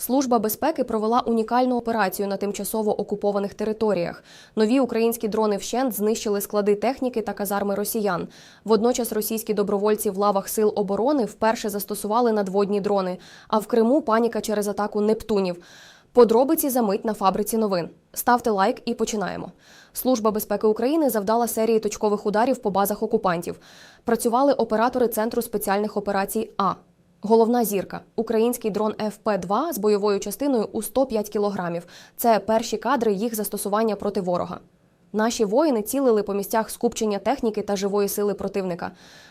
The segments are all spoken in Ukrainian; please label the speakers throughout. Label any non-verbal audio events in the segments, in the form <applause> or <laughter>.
Speaker 1: Служба безпеки провела унікальну операцію на тимчасово окупованих територіях. Нові українські дрони вщент знищили склади техніки та казарми росіян. Водночас російські добровольці в лавах сил оборони вперше застосували надводні дрони. А в Криму паніка через атаку Нептунів. Подробиці за мить на фабриці новин. Ставте лайк і починаємо. Служба безпеки України завдала серії точкових ударів по базах окупантів. Працювали оператори Центру спеціальних операцій А. Головна зірка український дрон ФП-2 з бойовою частиною у 105 кілограмів. Це перші кадри їх застосування проти ворога. Наші воїни цілили по місцях скупчення техніки та живої сили противника.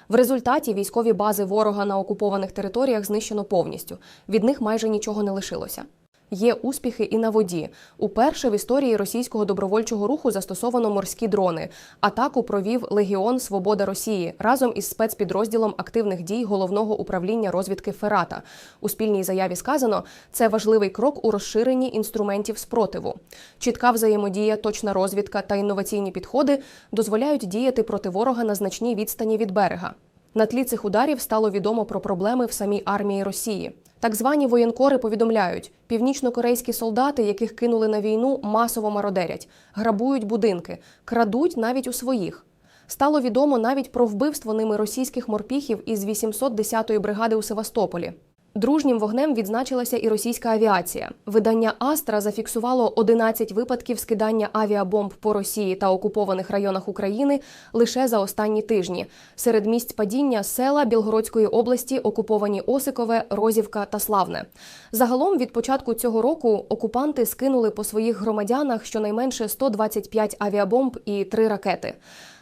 Speaker 1: В результаті військові бази ворога на окупованих територіях знищено повністю. Від них майже нічого не лишилося. Є успіхи і на воді. Уперше в історії російського добровольчого руху застосовано морські дрони. Атаку провів Легіон Свобода Росії разом із спецпідрозділом активних дій головного управління розвідки Ферата. У спільній заяві сказано, це важливий крок у розширенні інструментів спротиву. Чітка взаємодія, точна розвідка та інноваційні підходи дозволяють діяти проти ворога на значній відстані від берега. На тлі цих ударів стало відомо про проблеми в самій армії Росії. Так звані воєнкори повідомляють, північнокорейські солдати, яких кинули на війну, масово мародерять, грабують будинки, крадуть навіть у своїх. Стало відомо навіть про вбивство ними російських морпіхів із 810-ї бригади у Севастополі. Дружнім вогнем відзначилася і російська авіація. Видання Астра зафіксувало 11 випадків скидання авіабомб по Росії та окупованих районах України лише за останні тижні. Серед місць падіння села Білгородської області окуповані Осикове, Розівка та Славне. Загалом від початку цього року окупанти скинули по своїх громадянах щонайменше 125 авіабомб і три ракети.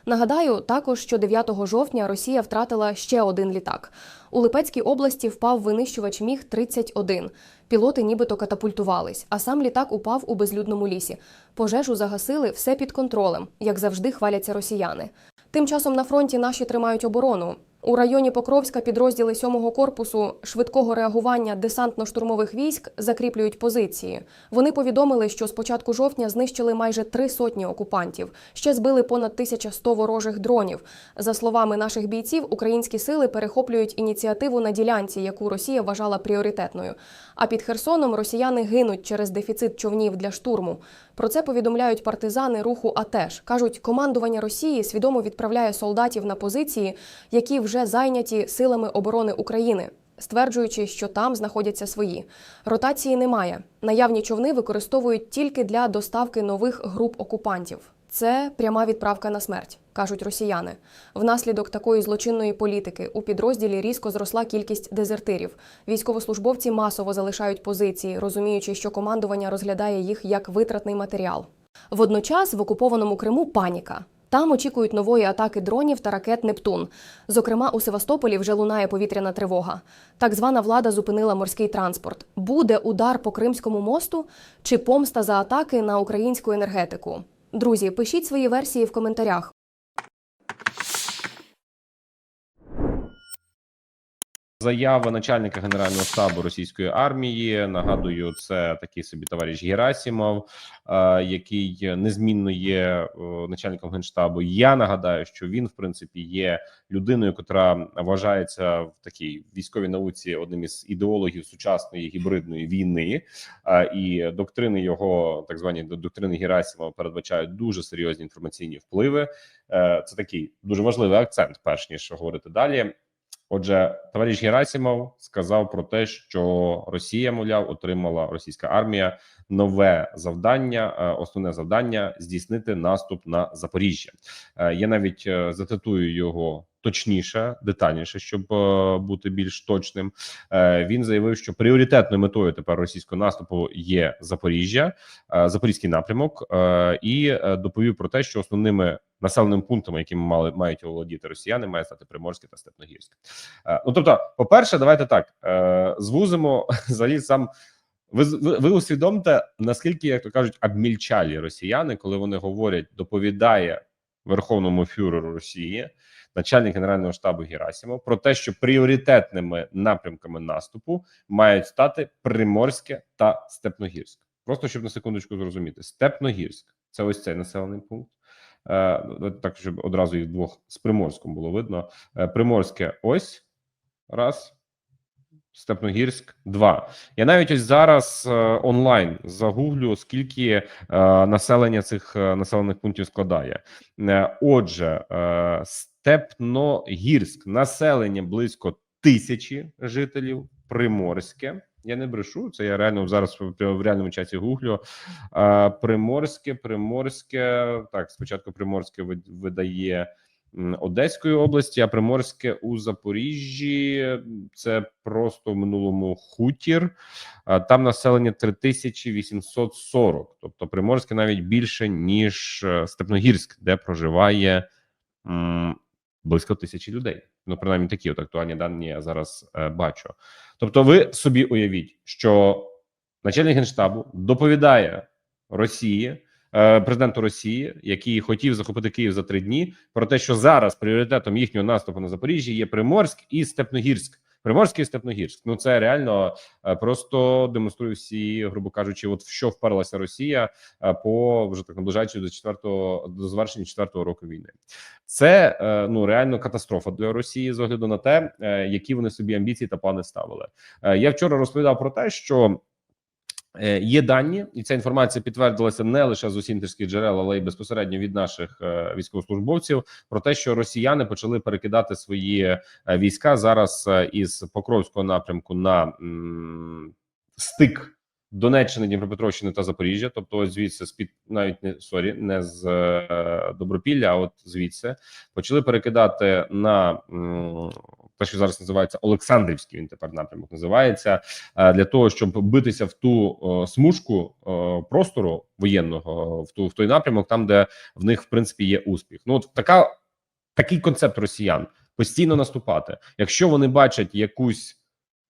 Speaker 1: Нагадаю, також що 9 жовтня Росія втратила ще один літак. У Липецькій області впав винищувач Міг 31 Пілоти нібито катапультувались, а сам літак упав у безлюдному лісі. Пожежу загасили все під контролем, як завжди хваляться росіяни. Тим часом на фронті наші тримають оборону. У районі Покровська підрозділи 7-го корпусу швидкого реагування десантно-штурмових військ закріплюють позиції. Вони повідомили, що з початку жовтня знищили майже три сотні окупантів. Ще збили понад 1100 ворожих дронів. За словами наших бійців, українські сили перехоплюють ініціативу на ділянці, яку Росія вважала пріоритетною. А під Херсоном росіяни гинуть через дефіцит човнів для штурму. Про це повідомляють партизани руху АТЕШ. кажуть, командування Росії свідомо відправляє солдатів на позиції, які вже зайняті силами оборони України. Стверджуючи, що там знаходяться свої ротації немає. Наявні човни використовують тільки для доставки нових груп окупантів. Це пряма відправка на смерть, кажуть росіяни. Внаслідок такої злочинної політики у підрозділі різко зросла кількість дезертирів. Військовослужбовці масово залишають позиції, розуміючи, що командування розглядає їх як витратний матеріал. Водночас в окупованому Криму паніка. Там очікують нової атаки дронів та ракет Нептун. Зокрема, у Севастополі вже лунає повітряна тривога. Так звана влада зупинила морський транспорт. Буде удар по Кримському мосту чи помста за атаки на українську енергетику? Друзі, пишіть свої версії в коментарях.
Speaker 2: Заява начальника генерального штабу російської армії. Нагадую, це такий собі товариш Герасімов, е, який незмінно є е, начальником генштабу. Я нагадаю, що він, в принципі, є людиною, яка вважається в такій військовій науці одним із ідеологів сучасної гібридної війни. Е, і доктрини його, так звані доктрини Герасімова, передбачають дуже серйозні інформаційні впливи. Це такий дуже важливий акцент, перш ніж говорити далі. Отже, товариш Герасимов сказав про те, що Росія, мовляв, отримала російська армія нове завдання, е, основне завдання здійснити наступ на Запоріжжя. Е, Я навіть е, зацитую його точніше, детальніше, щоб бути більш точним. Він заявив, що пріоритетною метою тепер російського наступу є Запоріжжя, Запорізький напрямок, і доповів про те, що основними населеними пунктами, якими мали мають володіти росіяни, має стати Приморське та Степногірське. Ну тобто, по-перше, давайте так звузимо <laughs> взагалі сам. Ви, ви усвідомте, наскільки, як то кажуть, обмільчалі росіяни, коли вони говорять, доповідає верховному фюреру Росії, начальник генерального штабу Герасимов, про те, що пріоритетними напрямками наступу мають стати Приморське та Степногірськ. Просто щоб на секундочку зрозуміти, Степногірськ це ось цей населений пункт. Е, так, щоб одразу їх двох з Приморськом було видно. Е, Приморське ось раз. Степногірськ 2. Я навіть ось зараз е, онлайн загуглю, скільки е, населення цих е, населених пунктів складає. Отже, Степногірськ населення близько тисячі жителів. Приморське. Я не брешу. Це я реально зараз в, реальному часі гуглю. Приморське, Приморське. Так, спочатку Приморське вид- видає Одеської області, а Приморське у Запоріжжі це просто в минулому хутір. Там населення 3840, тобто Приморське навіть більше ніж е, Степногірськ, де проживає м, близько тисячі людей. Ну, принаймні, такі от актуальні дані я зараз е, бачу. Тобто, ви собі уявіть, що начальник генштабу доповідає Росії, президенту Росії, який хотів захопити Київ за три дні, про те, що зараз пріоритетом їхнього наступу на Запоріжжя є Приморськ і Степногірськ. Приморський і Степногірськ. Ну це реально е, просто демонструє всі, грубо кажучи, от в що вперлася Росія е, по вже так наближаючи до четвертого до завершення четвертого року війни. Це е, ну реально катастрофа для Росії з огляду на те, е, які вони собі амбіції та плани ставили. Е, Я вчора розповідав про те, що. Е, Є дані, і ця інформація підтвердилася не лише з осінтерських джерел, але й безпосередньо від наших е, військовослужбовців про те, що росіяни почали перекидати свої е, війська зараз із Покровського напрямку на стик Донеччини, Дніпропетровщини та Запоріжжя, тобто ось звідси з під навіть не сорі, не з е, Добропілля, а от звідси почали перекидати на те, що зараз називається Олександрівський. Він тепер напрямок називається е, для того, щоб битися в ту е, смужку е, простору воєнного, в ту в той напрямок, там де в них в принципі є успіх. Ну от така такий концепт росіян постійно наступати. Якщо вони бачать якусь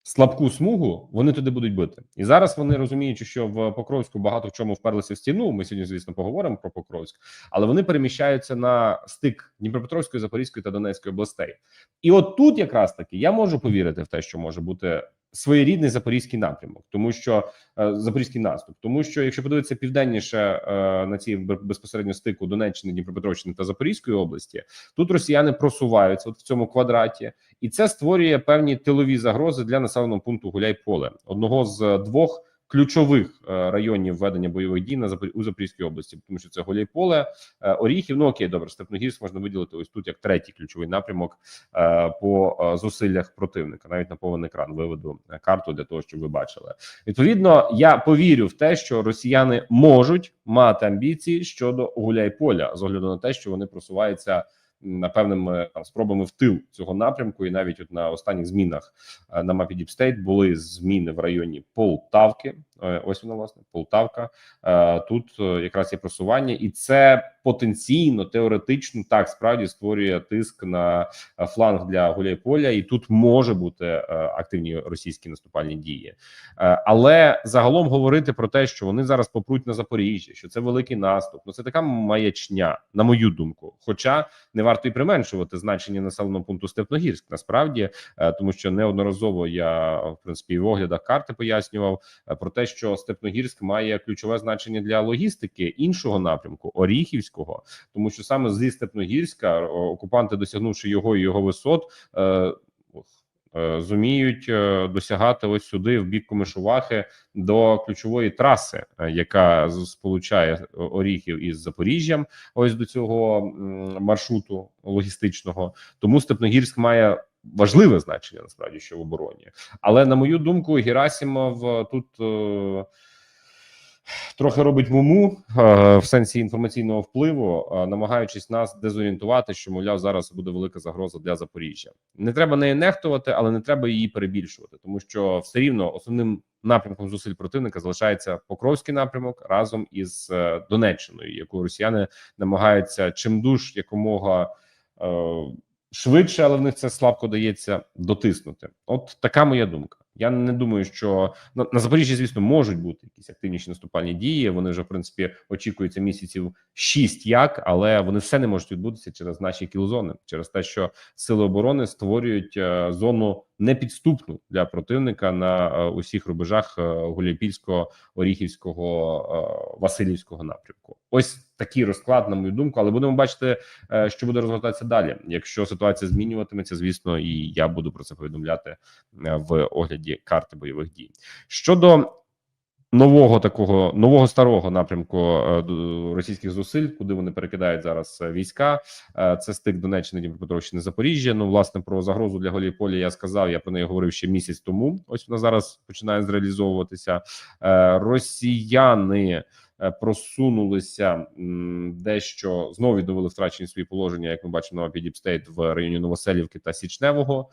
Speaker 2: слабку смугу, вони туди будуть бити. І зараз вони розуміючи, що в Покровську багато в чому вперлися в стіну. Ми сьогодні, звісно, поговоримо про Покровськ, але вони переміщаються на стик Дніпропетровської, Запорізької та Донецької областей. І от тут якраз таки я можу повірити в те, що може бути своєрідний запорізький напрямок, тому що е, запорізький наступ, тому що якщо подивитися південніше е, на ці безпосередньо стику Донеччини, Дніпропетровщини та Запорізької області, тут росіяни просуваються от в цьому квадраті, і це створює певні тилові загрози для населеного пункту Гуляйполе, одного з двох. Ключових е, районів ведення бойових дій на у Запорізькій області, тому що це Гуляйполе, е, Оріхів. Ну окей, добре, Степногірськ можна виділити ось тут як третій ключовий напрямок е, по зусиллях противника. Навіть на повен екран виведу карту для того, щоб ви бачили. Відповідно, я повірю в те, що росіяни можуть мати амбіції щодо Гуляйполя з огляду на те, що вони просуваються м, напевними там спробами в тил цього напрямку, і навіть от на останніх змінах е, на мапі Діпстейт були зміни в районі Полтавки. Е, Ось вона власне Полтавка. Е, Тут е, якраз є просування, і це потенційно теоретично так справді створює тиск на фланг для Гуляйполя, і тут може бути активні російські наступальні дії. Але загалом говорити про те, що вони зараз попруть на Запоріжжя, що це великий наступ. Ну це така маячня, на мою думку. Хоча не варто і применшувати значення населеного пункту Степногірськ, насправді, тому що неодноразово я в принципі в оглядах карти пояснював про те, що Степногірськ має ключове значення для логістики іншого напрямку Оріхівського, тому що саме зі Степногірська окупанти, досягнувши його і його висот. е, е, Зуміють е, досягати ось сюди в бік Комишувахи до ключової траси, е, яка сполучає Оріхів із Запоріжжям. Ось до цього маршруту логістичного. Тому Степногірськ має важливе значення насправді що в обороні. Але на мою думку, Герасимов е, тут. е, Трохи робить муму е, в сенсі інформаційного впливу, намагаючись нас дезорієнтувати, що мовляв зараз буде велика загроза для Запоріжжя. Не треба неї нехтувати, але не треба її перебільшувати, тому що все рівно основним напрямком зусиль противника залишається Покровський напрямок разом із Донеччиною, яку росіяни намагаються чимдуж якомога швидше, але в них це слабко дається дотиснути. От така моя думка. Я не думаю, що на, на Запоріжжі, звісно, можуть бути якісь активніші наступальні дії. Вони вже в принципі очікуються місяців шість, як але вони все не можуть відбутися через наші кілзони, через те, що сили оборони створюють е, зону непідступну для противника на е, усіх рубежах е, Гуляйпільського, Оріхівського, е, Васильівського напрямку. Ось такий розклад, на мою думку, але будемо бачити, що буде розгортатися далі. Якщо ситуація змінюватиметься, звісно, і я буду про це повідомляти в огляді карти бойових дій. Щодо нового такого нового старого напрямку е, російських зусиль, куди вони перекидають зараз е, війська. Е, Це стик Донеччини, Дніпропетровщини, Запоріжжя. Ну, власне, про загрозу для Голіполя я сказав. Я про неї говорив ще місяць тому. Ось вона зараз починає зреалізовуватися. Росіяни. Просунулися дещо знову відновили втрачені свої положення, як ми бачимо на мапі в районі Новоселівки та Січневого.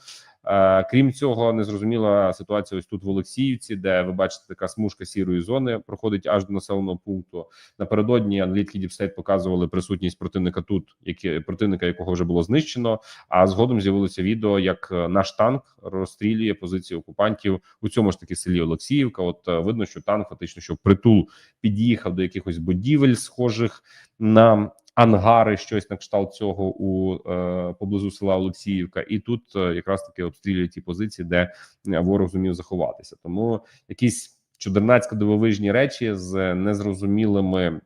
Speaker 2: Е, Крім цього, незрозуміла ситуація ось тут в Олексіївці, де ви бачите, така смужка сірої зони проходить аж до населеного пункту. Напередодні аналітики Діпстейт показували присутність противника тут, які противника, якого вже було знищено. А згодом з'явилося відео, як е, наш танк розстрілює позиції окупантів у цьому ж таки селі Олексіївка. От е, видно, що танк фактично що притул під'їхав до якихось будівель, схожих на ангари, щось на кшталт цього у е, поблизу села Олексіївка, і тут е, якраз таки обстрілюють ті позиції, де е, ворог зумів заховатися. Тому якісь чудернацько дивовижні речі з незрозумілими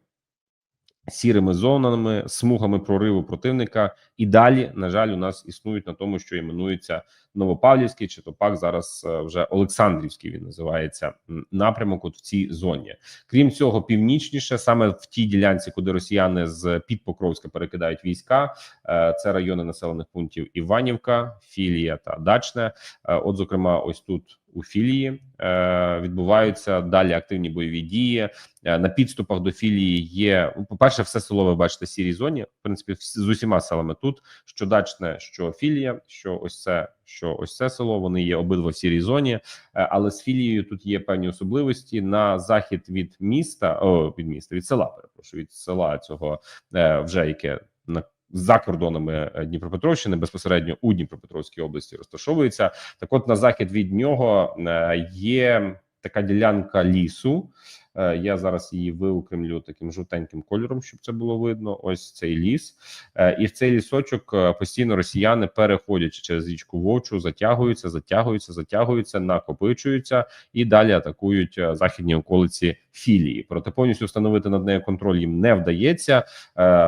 Speaker 2: сірими зонами, смугами прориву противника. І далі, на жаль, у нас існують на тому, що іменується Новопавлівський, чи то пак зараз е, вже Олександрівський він називається напрямок. От в цій зоні. Крім цього, північніше, саме в тій ділянці, куди росіяни з під Покровська перекидають війська, е, це райони населених пунктів Іванівка, Філія та Дачне. Е, От, зокрема, ось тут у філії е, відбуваються далі активні бойові дії. Е, На підступах до філії є ну, по-перше, все село ви бачите в сірій зоні. В принципі, з усіма селами тут що дачне, що філія, що ось це, що ось це село. Вони є обидва в сірій зоні, Е, але з філією тут є певні особливості на захід від міста, о, від міста, від села. Перепрошую, від села цього е, вже яке на за кордонами е, Дніпропетровщини безпосередньо у Дніпропетровській області розташовується. Так, от на захід від нього е, є така ділянка лісу. Е, Я зараз її виокремлю таким жовтеньким кольором, щоб це було видно. Ось цей ліс, Е, і в цей лісочок е, постійно росіяни, переходячи через річку Вовчу, затягуються, затягуються, затягуються, накопичуються і далі атакують західні околиці філії. Проте повністю встановити над нею контроль їм не вдається.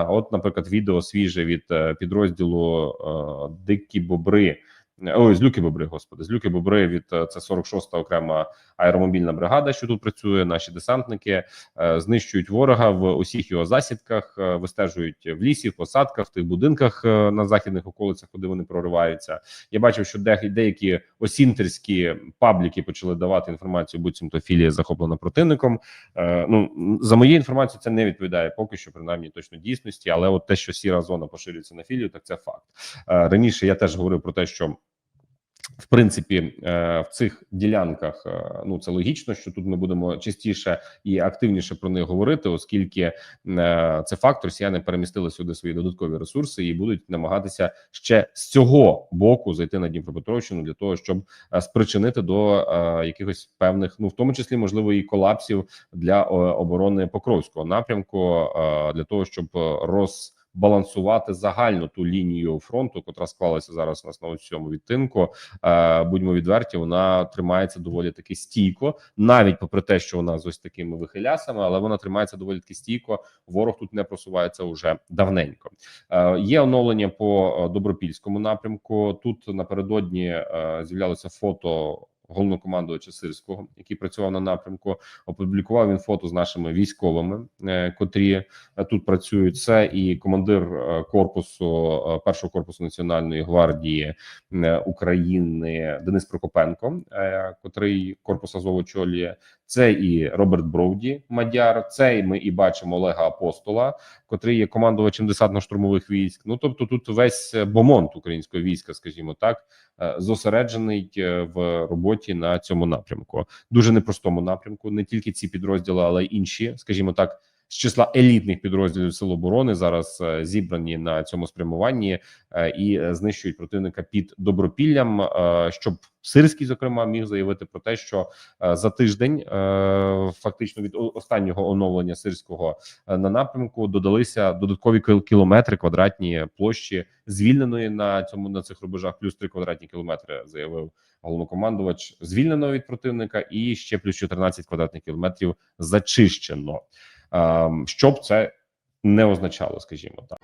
Speaker 2: От, наприклад, відео свіже від підрозділу Дикі Бобри. Ой, з люки бобри, господи, з люки бобри від е, це 46-та окрема аеромобільна бригада, що тут працює. Наші десантники е, знищують ворога в усіх його засідках, е, вистежують в лісі, в посадках, в тих будинках на західних околицях, куди вони прориваються. Я бачив, що де, деякі осінтерські пабліки почали давати інформацію, буцімто філія захоплена противником. Ну за моєю інформацією, це не відповідає поки що, принаймні точно дійсності. Але от те, що сіра зона поширюється на філію, так це факт. Раніше я теж говорив про те, що. В принципі, е, в цих ділянках е, ну це логічно, що тут ми будемо частіше і активніше про них говорити, оскільки е, це факт, росіяни перемістили сюди свої додаткові ресурси і будуть намагатися ще з цього боку зайти на Дніпропетровщину для того, щоб спричинити до якихось певних, ну в тому числі можливо і колапсів для оборони Покровського напрямку, для того, щоб роз балансувати загальну ту лінію фронту, котра склалася зараз у нас на цьому відтинку. Е, будьмо відверті, вона тримається доволі таки стійко, навіть попри те, що вона з ось такими вихилясами, але вона тримається доволі таки стійко. Ворог тут не просувається уже давненько. Е, є оновлення по е, добропільському напрямку. Тут напередодні з'являлося фото. Головнокомандувача Сирського, який працював на напрямку, опублікував він фото з нашими військовими, е, котрі е, тут працюють. Це і командир е, корпусу першого корпусу національної гвардії України Денис Прокопенко, котрий корпус Азов очолює. Це і Роберт Броуді, Мадяр. Це і ми і бачимо Олега Апостола, котрий є командувачем десантно-штурмових військ. Ну тобто, тут весь бомонд українського війська, скажімо так, зосереджений е, в роботі на цьому напрямку. Дуже непростому напрямку. Не тільки ці підрозділи, але й інші, скажімо так. З числа елітних підрозділів Сил оборони зараз е, зібрані на цьому спрямуванні е, і е, знищують противника під добропіллям, щоб Сирський, зокрема, міг заявити про те, що за тиждень фактично від останнього оновлення сирського на напрямку додалися додаткові кілометри квадратні площі звільненої на цьому на цих рубежах, плюс 3 квадратні кілометри, заявив головнокомандувач звільнено від противника, і ще плюс 14 квадратних кілометрів зачищено. Ем, Що б це не означало, скажімо так.